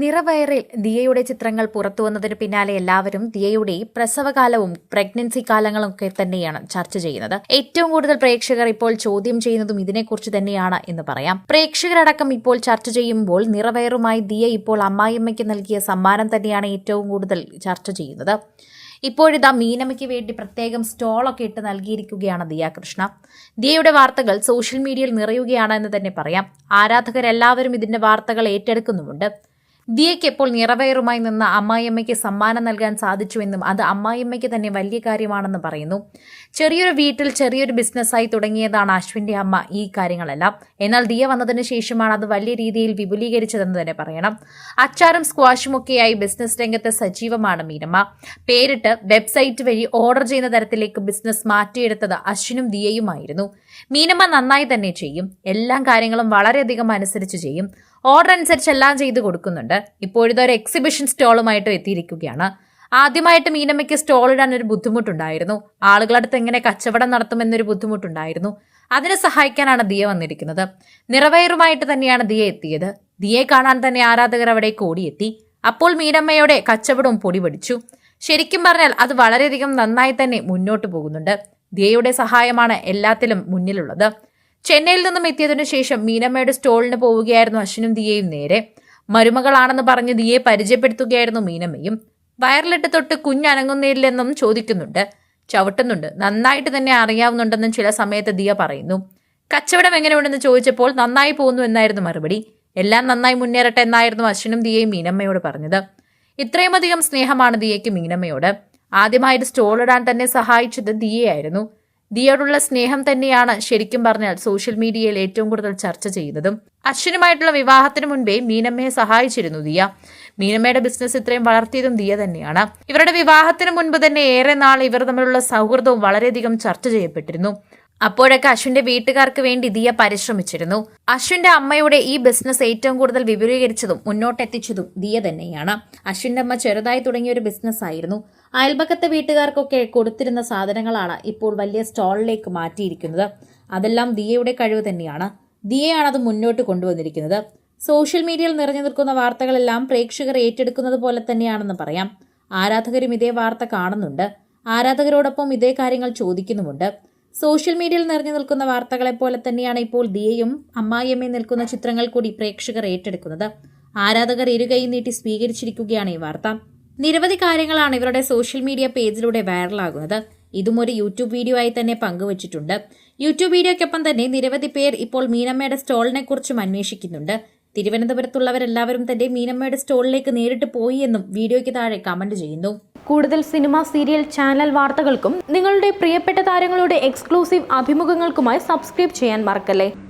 നിറവയറിൽ ദിയയുടെ ചിത്രങ്ങൾ പുറത്തു വന്നതിന് പിന്നാലെ എല്ലാവരും ദിയയുടെ പ്രസവകാലവും പ്രഗ്നൻസി കാലങ്ങളും ഒക്കെ തന്നെയാണ് ചർച്ച ചെയ്യുന്നത്. ഏറ്റവും കൂടുതൽ പ്രേക്ഷകർ ഇപ്പോൾ ചോദ്യം ചെയ്യുന്നതും ഇതിനെക്കുറിച്ച് തന്നെയാണ് എന്ന് പറയാം. പ്രേക്ഷകരടക്കം ഇപ്പോൾ ചർച്ച ചെയ്യുമ്പോൾ നിറവയറുമായി ദിയ ഇപ്പോൾ അമ്മായിയമ്മയ്ക്ക് നൽകിയ സമ്മാനം തന്നെയാണ് ഏറ്റവും കൂടുതൽ ചർച്ച ചെയ്യുന്നത്. ഇപ്പോഴിതാ മീനമ്മയ്ക്ക് വേണ്ടി പ്രത്യേകം സ്റ്റോളൊക്കെ ഇട്ട് നൽകിയിരിക്കുകയാണ് ദിയാകൃഷ്ണ. ദിയയുടെ വാർത്തകൾ സോഷ്യൽ മീഡിയയിൽ നിറയുകയാണ് എന്ന് തന്നെ പറയാം. ആരാധകരെല്ലാവരും ഇതിന്റെ വാർത്തകൾ ഏറ്റെടുക്കുന്നുമുണ്ട്. ദിയയ്ക്ക് എപ്പോൾ നിറവയറുമായി നിന്ന അമ്മായിയമ്മയ്ക്ക് സമ്മാനം നൽകാൻ സാധിച്ചുവെന്നും അത് അമ്മായിയമ്മയ്ക്ക് തന്നെ വലിയ കാര്യമാണെന്ന് പറയുന്നു. ചെറിയൊരു വീട്ടിൽ ചെറിയൊരു ബിസിനസ്സായി തുടങ്ങിയതാണ് അശ്വിന്റെ അമ്മ ഈ കാര്യങ്ങളെല്ലാം. എന്നാൽ ദിയ വന്നതിന് ശേഷമാണ് അത് വലിയ രീതിയിൽ വിപുലീകരിച്ചതെന്ന് തന്നെ പറയണം. അച്ചാറും സ്ക്വാഷും ഒക്കെയായി ബിസിനസ് രംഗത്ത് സജീവമാണ് മീനമ്മ പേരിട്ട് വെബ്സൈറ്റ് വഴി ഓർഡർ ചെയ്യുന്ന തരത്തിലേക്ക് ബിസിനസ് മാറ്റിയെടുത്തത് അശ്വിനും ദിയയുമായിരുന്നു. മീനമ്മ നന്നായി തന്നെ ചെയ്യും. എല്ലാ കാര്യങ്ങളും വളരെയധികം അനുസരിച്ച് ചെയ്യും. ഓർഡർ അനുസരിച്ച് എല്ലാം ചെയ്തു കൊടുക്കുന്നുണ്ട്. ഇപ്പോഴിതൊരു എക്സിബിഷൻ സ്റ്റോളുമായിട്ട് എത്തിയിരിക്കുകയാണ്. ആദ്യമായിട്ട് മീനമ്മയ്ക്ക് സ്റ്റോൾ ഇടാൻ ഒരു ബുദ്ധിമുട്ടുണ്ടായിരുന്നു. ആളുകളടുത്ത് എങ്ങനെ കച്ചവടം നടത്തുമെന്നൊരു ബുദ്ധിമുട്ടുണ്ടായിരുന്നു. അതിനെ സഹായിക്കാനാണ് ദിയ വന്നിരിക്കുന്നത്. നിറവയറുമായിട്ട് തന്നെയാണ് ദിയ എത്തിയത്. ദിയെ കാണാൻ തന്നെ ആരാധകർ അവിടെ ഓടിയെത്തി അപ്പോൾ മീനമ്മയുടെ കച്ചവടവും പൊടിപടിച്ചു. ശരിക്കും പറഞ്ഞാൽ അത് വളരെയധികം നന്നായി തന്നെ മുന്നോട്ട് പോകുന്നുണ്ട്. ദിയയുടെ സഹായമാണ് എല്ലാത്തിലും മുന്നിലുള്ളത്. ചെന്നൈയിൽ നിന്നും എത്തിയതിനു ശേഷം മീനമ്മയുടെ സ്റ്റോളിന് പോവുകയായിരുന്നു അശ്വിനും ദിയയും നേരെ. മരുമകളാണെന്ന് പറഞ്ഞ് ദിയെ പരിചയപ്പെടുത്തുകയായിരുന്നു മീനമ്മയും. വയറിലിട്ട് തൊട്ട് കുഞ്ഞനങ്ങുന്നില്ലെന്നും ചോദിക്കുന്നുണ്ട്. ചവിട്ടുന്നുണ്ട്. നന്നായിട്ട് തന്നെ അറിയാവുന്നുണ്ടെന്നും ചില സമയത്ത് ദിയ പറയുന്നു. കച്ചവടം എങ്ങനെയുണ്ടെന്ന് ചോദിച്ചപ്പോൾ നന്നായി പോകുന്നു എന്നായിരുന്നു മറുപടി. എല്ലാം നന്നായി മുന്നേറട്ടെ എന്നായിരുന്നു അശ്വിനും ദിയയും മീനമ്മയോട് പറഞ്ഞത്. ഇത്രയുമധികം സ്നേഹമാണ് ദിയയ്ക്ക് മീനമ്മയോട്. ആദ്യമായിട്ട് സ്റ്റോളിടാൻ തന്നെ സഹായിച്ചത് ദിയയായിരുന്നു. ദിയോടുള്ള സ്നേഹം തന്നെയാണ് ശരിക്കും പറഞ്ഞാൽ സോഷ്യൽ മീഡിയയിൽ ഏറ്റവും കൂടുതൽ ചർച്ച ചെയ്യുന്നതും അശ്വിനുമായിട്ടുള്ള വിവാഹത്തിന് മുൻപേ മീനമ്മയെ സഹായിച്ചിരുന്നു ദിയ. മീനമ്മയുടെ ബിസിനസ് ഇത്രയും വളർത്തിയതും ദിയ തന്നെയാണ്. ഇവരുടെ വിവാഹത്തിന് മുൻപ് തന്നെ ഏറെ നാൾ ഇവർ തമ്മിലുള്ള സൗഹൃദവും വളരെയധികം ചർച്ച ചെയ്യപ്പെട്ടിരുന്നു. അപ്പോഴൊക്കെ അശ്വിന്റെ വീട്ടുകാർക്ക് വേണ്ടി ദിയ പരിശ്രമിച്ചിരുന്നു. അശ്വിന്റെ അമ്മയുടെ ഈ ബിസിനസ് ഏറ്റവും കൂടുതൽ വിപുലീകരിച്ചതും മുന്നോട്ടെത്തിച്ചതും ദിയ തന്നെയാണ്. അശ്വിന്റെ അമ്മ ചെറുതായി തുടങ്ങിയ ഒരു ബിസിനസ് ആയിരുന്നു. അയൽപക്കത്തെ വീട്ടുകാർക്കൊക്കെ കൊടുത്തിരുന്ന സാധനങ്ങളാണ് ഇപ്പോൾ വലിയ സ്റ്റാളിലേക്ക് മാറ്റിയിരിക്കുന്നത്. അതെല്ലാം ദിയയുടെ കഴിവ് തന്നെയാണ്. ദിയയാണ് അത് മുന്നോട്ട് കൊണ്ടുവന്നിരിക്കുന്നത്. സോഷ്യൽ മീഡിയയിൽ നിറഞ്ഞു നിൽക്കുന്ന വാർത്തകളെല്ലാം പ്രേക്ഷകർ ഏറ്റെടുക്കുന്നത് പോലെ തന്നെയാണെന്ന് പറയാം. ആരാധകരും ഇതേ വാർത്ത കാണുന്നുണ്ട്. ആരാധകരോടൊപ്പം ഇതേ കാര്യങ്ങൾ ചോദിക്കുന്നുമുണ്ട്. സോഷ്യൽ മീഡിയയിൽ നിറഞ്ഞു നിൽക്കുന്ന വാർത്തകളെ പോലെ തന്നെയാണ് ഇപ്പോൾ ദിയയും അമ്മായിയമ്മയും നിൽക്കുന്ന ചിത്രങ്ങൾ കൂടി പ്രേക്ഷകർ ഏറ്റെടുക്കുന്നത്. ആരാധകർ ഇരുകൈ നീട്ടി സ്വീകരിച്ചിരിക്കുകയാണ് ഈ വാർത്ത. നിരവധി കാര്യങ്ങളാണ് ഇവരുടെ സോഷ്യൽ മീഡിയ പേജിലൂടെ വൈറലാകുന്നത്. ഇതും ഒരു യൂട്യൂബ് വീഡിയോ ആയി തന്നെ പങ്കുവച്ചിട്ടുണ്ട്. യൂട്യൂബ് വീഡിയോയ്ക്കൊപ്പം തന്നെ നിരവധി പേർ ഇപ്പോൾ മീനമ്മയുടെ സ്റ്റോളിനെ കുറിച്ചും അന്വേഷിക്കുന്നുണ്ട്. തിരുവനന്തപുരത്തുള്ളവരെല്ലാവരും തന്റെ മീനമ്മയുടെ സ്റ്റോളിലേക്ക് നേരിട്ട് പോയി എന്നും വീഡിയോയ്ക്ക് താഴെ കമന്റ് ചെയ്യുന്നു. കൂടുതൽ സിനിമ സീരിയൽ ചാനൽ വാർത്തകൾക്കും നിങ്ങളുടെ പ്രിയപ്പെട്ട താരങ്ങളുടെ എക്സ്ക്ലൂസീവ് അഭിമുഖങ്ങൾക്കുമായി സബ്സ്ക്രൈബ് ചെയ്യാൻ മറക്കല്ലേ?